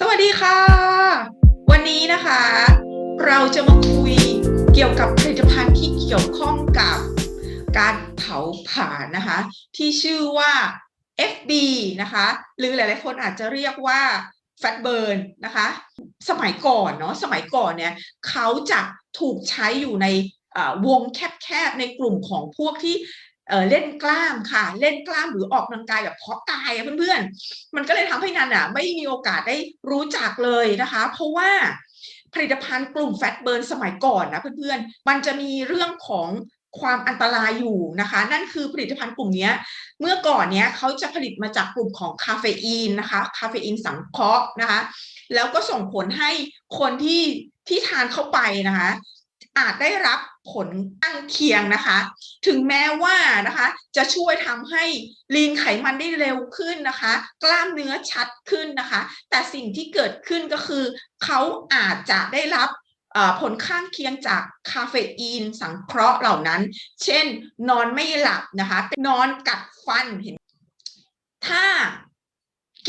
สวัสดีค่ะ วันนี้นะคะ เราจะมาคุยเกี่ยวกับผลิตภัณฑ์ที่เกี่ยวข้องกับการเผาผลาญนะคะ ที่ชื่อว่า FB นะคะ หรือหลาย ๆ คนอาจจะเรียกว่า Fat Burn นะคะ สมัยก่อนเนาะสมัยก่อนเนี่ยเขาจะถูกใช้อยู่ในวงแคบๆในกลุ่มของพวกที่ เออเล่นกล้ามค่ะ เล่นกล้ามหรือออกกำลังกายแบบเพาะกายอะเพื่อนๆ มันก็เลยทำให้นันอะไม่มีโอกาสได้รู้จักเลยนะคะ เพราะว่าผลิตภัณฑ์กลุ่มแฟตเบิร์นสมัยก่อนนะเพื่อนๆ มันจะมีเรื่องของความอันตรายอยู่นะคะ นั่นคือผลิตภัณฑ์กลุ่มนี้เมื่อก่อนเนี้ยเขาจะผลิตมาจากกลุ่มของคาเฟอีนนะคะคาเฟอีนสังเคราะห์นะคะ แล้วก็ส่งผลให้คนที่ที่ทานเข้าไปนะคะ อาจได้รับผลข้างเคียงนะคะ ถึงแม้ว่านะคะจะช่วยทำให้ลีนไขมันได้เร็วขึ้นนะคะ กล้ามเนื้อชัดขึ้นนะคะ แต่สิ่งที่เกิดขึ้นก็คือ เขาอาจจะได้รับผลข้างเคียงจากคาเฟอีนสังเคราะห์เหล่านั้น เช่น นอนไม่หลับนะคะ นอนกัดฟันเห็น ถ้า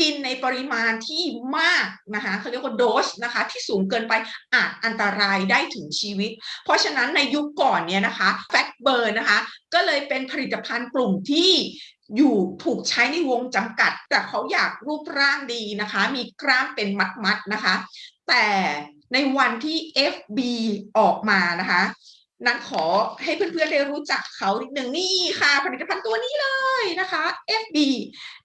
กินในปริมาณที่มากนะคะเขาเรียกว่าโดสนะคะที่สูงเกินไปอาจอันตรายได้ถึงชีวิต เพราะฉะนั้นในยุคก่อนเนี่ยนะคะแฟตเบิร์นนะคะก็เลยเป็นผลิตภัณฑ์กลุ่มที่อยู่ถูกใช้ในวงจำกัด แต่เขาอยากรูปร่างดีนะคะ มีกล้ามเป็นมัดๆนะคะ แต่ในวันที่ FB ออกมานะคะ นันขอให้เพื่อนๆได้รู้จักเขานิดหนึ่งนี่ค่ะ ผลิตภัณฑ์ตัวนี้เลยนะคะ FB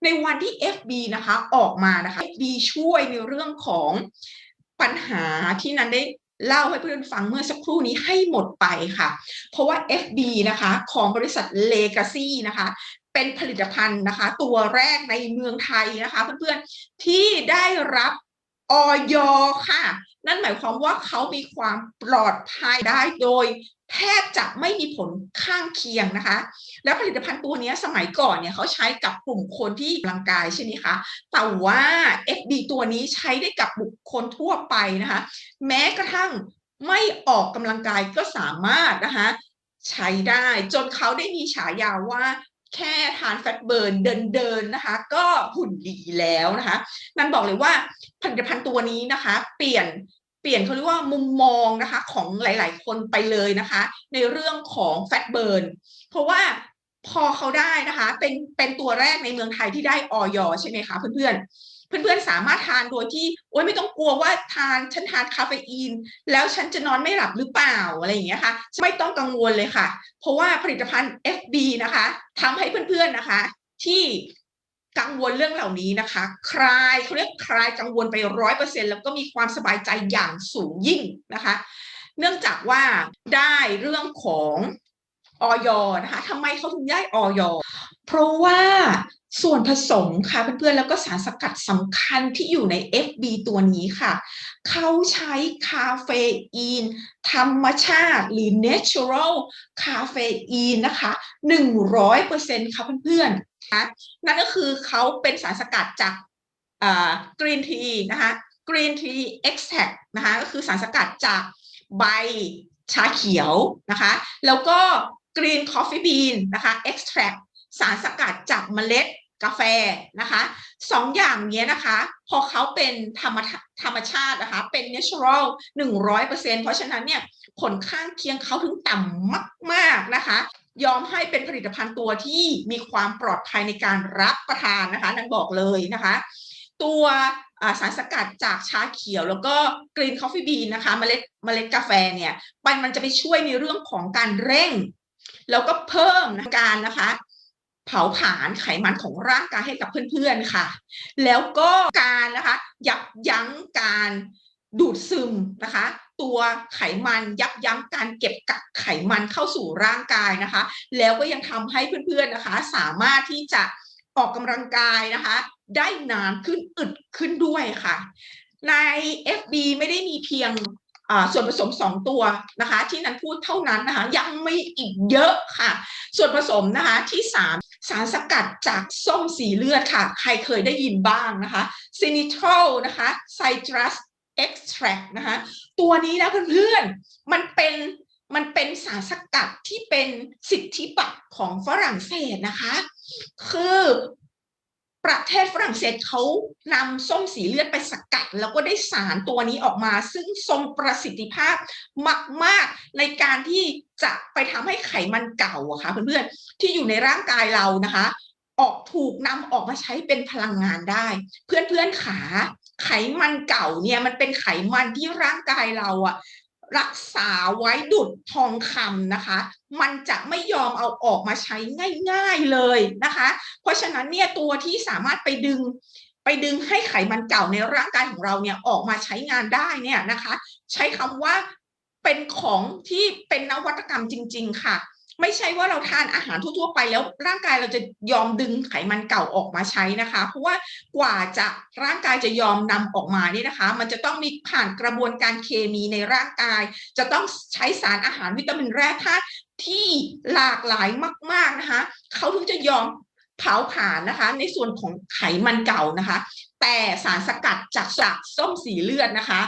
ในวันที่ FB นะคะออกมานะคะ FB ช่วยในเรื่องของปัญหาที่นันได้เล่าให้เพื่อนฟังเมื่อสักครู่นี้ให้หมดไปค่ะ เพราะว่า FB นะคะของบริษัท Legacy นะคะ เป็นผลิตภัณฑ์นะคะ ตัวแรกในเมืองไทยนะคะ เพื่อนๆที่ได้รับออยค่ะ นั่นหมายความว่าเขามีความปลอดภัยได้โดย แทบจะไม่มีผลข้างเคียงนะคะ แล้วผลิตภัณฑ์ตัวนี้สมัยก่อนเนี่ยเขาใช้กับกลุ่มคนที่ออกกำลังกายใช่ไหมคะ แต่ว่า FB ตัวนี้ใช้ได้กับบุคคลทั่วไปนะคะ แม้กระทั่งไม่ออกกำลังกายก็สามารถนะคะ ใช้ได้จนเขาได้มีฉายาว่าแค่ทานแฟตเบิร์นเดินเดินนะคะ ก็หุ่นดีแล้วนะคะ นั่นบอกเลยว่าผลิตภัณฑ์ตัวนี้นะคะ เปลี่ยน เปลี่ยนเขาเรียกว่ามุมมองนะคะของหลาย ๆ คนไปเลยนะคะ ในเรื่องของแฟตเบิร์นเพราะว่าพอเขาได้นะคะเป็นเป็นตัวแรกในเมืองไทยที่ได้ออยใช่ไหมคะเพื่อนๆเพื่อนๆสามารถทานโดยที่โอ๊ยไม่ต้องกลัวว่าทานฉันทานคาเฟอีน แล้วฉันจะนอนไม่หลับหรือเปล่าอะไรอย่างเงี้ยค่ะไม่ต้องกังวลเลยค่ะ เพราะว่าผลิตภัณฑ์ FB นะคะทำให้เพื่อนๆนะคะ ที่ กังวลเรื่องเหล่านี้นะคะ คลายเขาเรียกคลายกังวลไปร้อยเปอร์เซ็นแล้วก็มีความสบายใจอย่างสูงยิ่งนะคะ เนื่องจากว่าได้เรื่องของออยนะคะทำไมเขาถึงได้ออยเพราะว่าส่วนผสมค่ะเพื่อนๆแล้วก็สารสกัดสำคัญที่อยู่ใน FB ตัวนี้ค่ะ เขาใช้คาเฟอีน ธรรมชาติหรือ natural คาเฟอีนนะคะ 100%ค่ะเพื่อนๆ นะคะนั่นก็คือเขาเป็นสารสกัดจากกรีนทีนะคะกรีนทีเอ็กซ์แทนะคะก็คือสารสกัดจากใบชาเขียวนะคะ แล้วก็กรีนคอฟฟี่บีนนะคะเอ็กซ์แทสารสกัดจากเมล็ดกาแฟนะคะสองอย่างนี้นะคะ พอเขาเป็นธรรมธรรมชาตินะคะ เป็น natural 100%เพราะฉะนั้นเนี่ย ผลข้างเคียงเขาถึงต่ำมาก ๆ นะคะ ยอมให้เป็นผลิตภัณฑ์ตัวที่มีความปลอดภัยในการรับประทานนะคะนันบอกเลยนะคะ ตัวสารสกัดจากชาเขียวแล้วก็กรีนคอฟฟี่บีนนะคะเมล็ดเมล็ดกาแฟเนี่ยมันมันจะไปช่วยในเรื่องของการเร่ง แล้วก็เพิ่มการนะคะเผาผลาญไขมันของร่างกายให้กับเพื่อนๆค่ะ แล้วก็การนะคะยับยั้งการดูดซึมนะคะ ตัวไขมันยับยั้งการเก็บกักไขมันเข้าสู่ร่างกายนะคะ แล้วก็ยังทำให้เพื่อนๆนะคะ สามารถที่จะออกกำลังกายนะคะ ได้นานขึ้นอึดขึ้นด้วยค่ะ ใน FB ไม่ได้มีเพียงส่วนผสมสองตัวนะคะ ที่นั้นพูดเท่านั้นนะคะยังไม่อีกเยอะค่ะ ส่วนผสมนะคะที่สามสารสกัดจากส้มสีเลือดค่ะ ใครเคยได้ยินบ้างนะคะซินิทรลนะคะไซตรัส เอ็กซ์แทรนะคะตัวนี้นะเพื่อนๆ มันเป็นมันเป็นสารสกัดที่เป็นสิทธิบัตรของฝรั่งเศสนะคะ คือประเทศฝรั่งเศสเขานำส้มสีเลือดไปสกัด แล้วก็ได้สารตัวนี้ออกมา ซึ่งทรงประสิทธิภาพมาก ๆ ในการที่จะไปทำให้ไขมันเก่าอะค่ะเพื่อนๆที่อยู่ในร่างกายเรานะคะ ออกถูกนำออกมาใช้เป็นพลังงานได้ เพื่อนๆขา ไขมันเก่าเนี่ยมันเป็นไขมันที่ร่างกายเราอะรักษาไว้ดุดทองคำนะคะ มันจะไม่ยอมเอาออกมาใช้ง่ายๆเลยนะคะ เพราะฉะนั้นเนี่ยตัวที่สามารถไปดึงไปดึงให้ไขมันเก่าในร่างกายของเราเนี่ยออกมาใช้งานได้เนี่ยนะคะ ใช้คำว่าเป็นของที่เป็นนวัตกรรมจริง ๆ ค่ะ ไม่ใช่ว่าเราทานอาหารทั่วๆไปแล้วร่างกายเราจะยอมดึงไขมันเก่าออกมาใช้นะคะ เพราะว่ากว่าจะร่างกายจะยอมนำออกมานี่นะคะ มันจะต้องมีผ่านกระบวนการเคมีในร่างกาย จะต้องใช้สารอาหารวิตามินแร่ธาตุที่หลากหลายมาก ๆนะคะเขาถึงจะยอมเผาผลาญนะคะ ในส่วนของไขมันเก่านะคะ แต่สารสกัดจากสากส้มสีเลือดนะคะ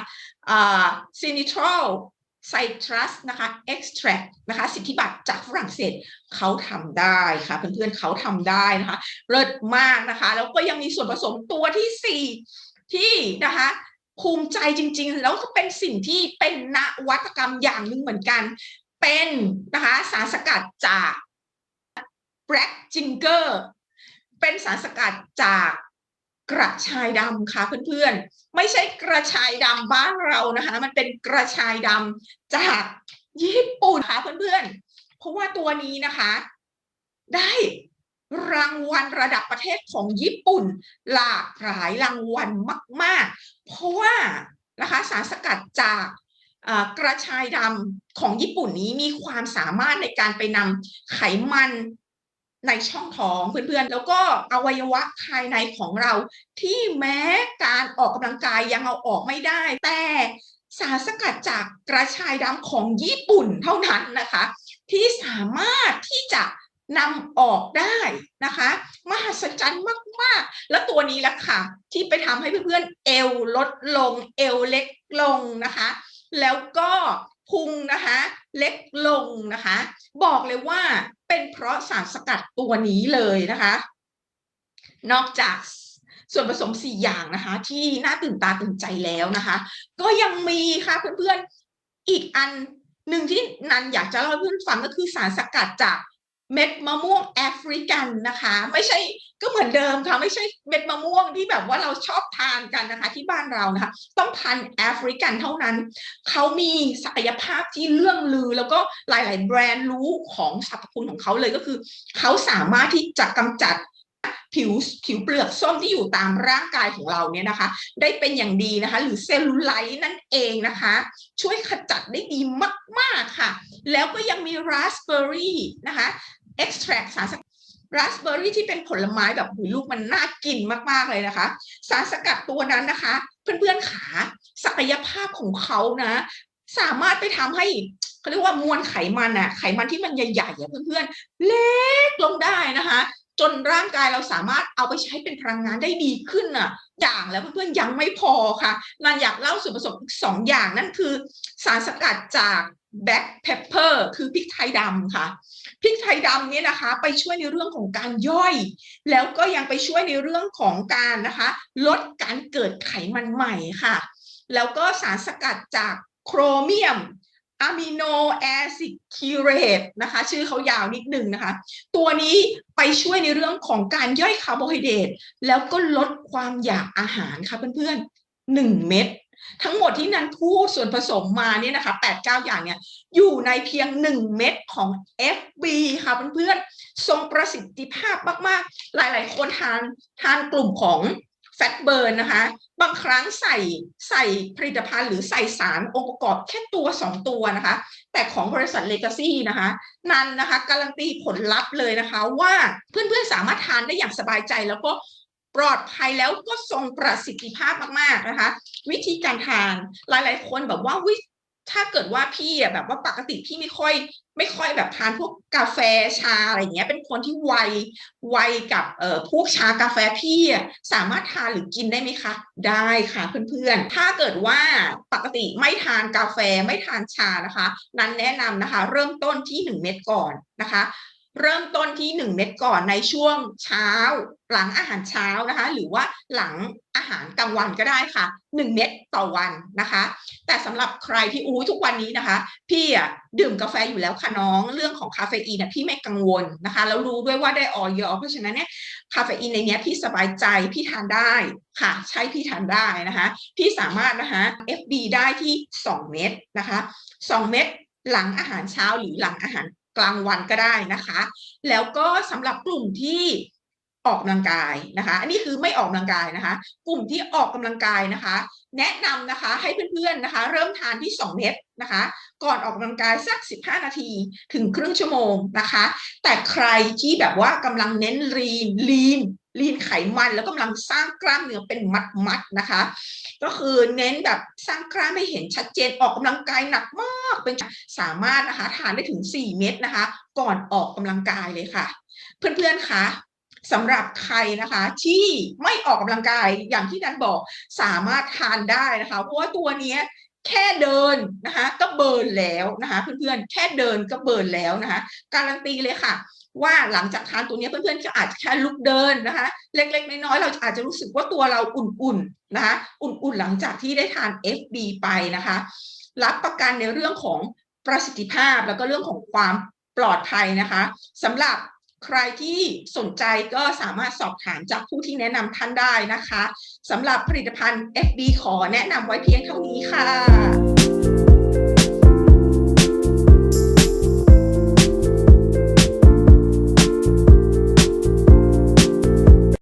ซินิทรอล ไซตรัสนะคะ extract นะคะสิทธิบัตรจากฝรั่งเศสเขาทำได้ค่ะเพื่อนๆเขาทำได้นะคะเลิศมากนะคะแล้วก็ยังมีส่วนผสมตัวที่สี่ที่นะคะภูมิใจจริงๆ แล้วก็เป็นสิ่งที่เป็นนวัตกรรมอย่างหนึ่งเหมือนกัน เป็นนะคะสารสกัดจาก black ginger เป็นสารสกัดจาก กระชายดำค่ะเพื่อนๆ ไม่ใช่กระชายดำบ้านเรานะคะ มันเป็นกระชายดำจากญี่ปุ่นค่ะเพื่อนๆ เพราะว่าตัวนี้นะคะ ได้รางวัลระดับประเทศของญี่ปุ่น หลากหลายรางวัลมากๆ เพราะว่านะคะสารสกัดจากกระชายดำของญี่ปุ่นนี้มีความสามารถในการไปนำไขมัน ในช่องท้องเพื่อนๆ แล้วก็อวัยวะภายในของเรา ที่แม้การออกกำลังกายยังเอาออกไม่ได้ แต่สารสกัดจากกระชายดำของญี่ปุ่นเท่านั้นนะคะ ที่สามารถที่จะนำออกได้นะคะมหัศจรรย์มาก ๆ แล้วตัวนี้แหละค่ะ ที่ไปทำให้เพื่อนๆ เอวลดลง เอวเล็กลงนะคะ แล้วก็พุงนะคะ เล็กลงนะคะ บอกเลยว่าเป็นเพราะสารสกัดตัวนี้เลยนะคะ นอกจากส่วนผสมสี่อย่างนะคะ ที่น่าตื่นตาตื่นใจแล้วนะคะ ก็ยังมีค่ะเพื่อนๆอีกอันหนึ่งที่นันอยากจะเล่าให้เพื่อนฟังก็คือสารสกัดจากเม็ดมะม่วงแอฟริกันนะคะ ไม่ใช่ ก็เหมือนเดิมค่ะไม่ใช่เม็ดมะม่วงที่แบบว่าเราชอบทานกันนะคะ ที่บ้านเรานะคะ ต้องพันแอฟริกันเท่านั้นเขามีศักยภาพที่เรื่องลือ แล้วก็หลาย ๆ แบรนด์รู้ของสรรพคุณของเขาเลยก็คือเขาสามารถที่จะกำจัดผิวผิวเปลือกส้มที่อยู่ตามร่างกายของเราเนี่ยนะคะ ได้เป็นอย่างดีนะคะ หรือเซลลูไลท์นั่นเองนะคะ ช่วยขจัดได้ดีมาก ๆ ค่ะ แล้วก็ยังมีราสเบอร์รี่นะคะ extract สารสกัด ราสเบอร์รี่ที่เป็นผลไม้แบบหูลูกมันน่ากินมากๆเลยนะคะ สารสกัดตัวนั้นนะคะ เพื่อนๆขาศักยภาพของเขานะ สามารถไปทำให้เขาเรียกว่ามวลไขมันอะไขมันที่มันใหญ่ๆอะเพื่อนๆ เล็กลงได้นะคะ จนร่างกายเราสามารถเอาไปใช้เป็นพลังงานได้ดีขึ้นน่ะ อย่างแล้วเพื่อนๆยังไม่พอค่ะนันอยากเล่าส่วนผสมอีกสองอย่างนั่นคือ สารสกัดจากแบ็คเพปเปอร์คือพริกไทยดำค่ะพริกไทยดำเนี่ยนะคะ ไปช่วยในเรื่องของการย่อย แล้วก็ยังไปช่วยในเรื่องของการนะคะ ลดการเกิดไขมันใหม่ค่ะ แล้วก็สารสกัดจากโครเมียม อะมิโนแอซิดคีเรตนะคะชื่อเขายาวนิดหนึ่งนะคะ ตัวนี้ไปช่วยในเรื่องของการย่อยคาร์โบไฮเดรตแล้วก็ลดความอยากอาหารค่ะเพื่อนๆหนึ่งเม็ดทั้งหมดที่นันพูดส่วนผสมมาเนี่ยนะคะแปดเก้าอย่างเนี่ยอยู่ในเพียงหนึ่งเม็ดของ FB ค่ะเพื่อนๆทรงประสิทธิภาพมากๆ หลายๆ คนทานทานกลุ่มของ แฟตเบิร์นนะคะ บางครั้งใส่ใส่ผลิตภัณฑ์หรือใส่สารองค์ประกอบแค่ตัวสองตัวนะคะ แต่ของบริษัทเลกาซี่นะคะ นันนะคะการันตีผลลัพธ์เลยนะคะ ว่าเพื่อนๆสามารถทานได้อย่างสบายใจแล้วก็ปลอดภัยแล้วก็ทรงประสิทธิภาพมากๆนะคะ วิธีการทานหลายๆคนแบบว่าวิ ถ้าเกิดว่าพี่อะแบบว่าปกติพี่ไม่ค่อย ไม่ค่อยแบบทานพวกกาแฟชาอะไรเงี้ย เป็นคนที่ไวไวกับเอ่อพวกชากาแฟพี่อะสามารถทานหรือกินได้ไหมคะ ได้ค่ะเพื่อนๆ ถ้าเกิดว่าปกติไม่ทานกาแฟไม่ทานชานะคะ นั้นแนะนำนะคะ เริ่มต้นที่ 1 เม็ดก่อนนะคะ เริ่มต้นที่ 1 เม็ดก่อนในช่วงเช้า หลังอาหารเช้านะคะ หรือว่าหลังอาหารกลางวันก็ได้ค่ะ 1 เม็ดต่อวันนะคะ แต่สำหรับใครที่อู้ทุกวันนี้นะคะ พี่อะดื่มกาแฟอยู่แล้วค่ะน้องเรื่องของคาเฟอีนนะพี่ไม่กังวลนะคะ แล้วรู้ด้วยว่าได้ออยเพราะฉะนั้นเนี่ยคาเฟอีนในเนี้ยพี่สบายใจพี่ทานได้ค่ะ ใช่พี่ทานได้นะคะ พี่สามารถนะคะ FB ได้ที่ 2 เม็ดนะคะ 2 เม็ดหลังอาหารเช้าหรือหลังอาหาร กลางวันก็ได้นะคะ แล้วก็สำหรับกลุ่มที่ออกกำลังกายนะคะ อันนี้คือไม่ออกกำลังกายนะคะ กลุ่มที่ออกกำลังกายนะคะ แนะนำนะคะให้เพื่อนๆนะคะ เริ่มทานที่ 2 เม็ดนะคะ ก่อนออกกำลังกายสัก 15 นาทีถึงครึ่งชั่วโมงนะคะ แต่ใครที่แบบว่ากำลังเน้นรีนลีน ลีนไขมันแล้วกำลังสร้างกล้ามเนื้อเป็นมัดๆนะคะ ก็คือเน้นแบบสร้างกล้ามให้เห็นชัดเจนออกกำลังกายหนักมากเป็นสามารถนะคะทานได้ถึง 4 เม็ดนะคะ ก่อนออกกำลังกายเลยค่ะ เพื่อนๆคะสำหรับใครนะคะที่ไม่ออกกำลังกายอย่างที่นันบอกสามารถทานได้นะคะ เพราะว่าตัวนี้แค่เดินนะคะก็เบิร์นแล้วนะคะเพื่อนๆแค่เดินก็เบิร์นแล้วนะคะการันตีเลยค่ะ ว่าหลังจากทานตัวนี้เพื่อนๆก็อาจจะแค่ลุกเดินนะคะ เล็กๆน้อยๆเราอาจจะรู้สึกว่าตัวเราอุ่นๆนะคะอุ่นๆหลังจากที่ได้ทาน FB ไปนะคะ รับประกันในเรื่องของประสิทธิภาพแล้วก็เรื่องของความปลอดภัยนะคะสำหรับใครที่สนใจก็สามารถสอบถามจากผู้ที่แนะนำท่านได้นะคะสำหรับผลิตภัณฑ์ FB ขอแนะนำไว้เพียงเท่านี้ค่ะ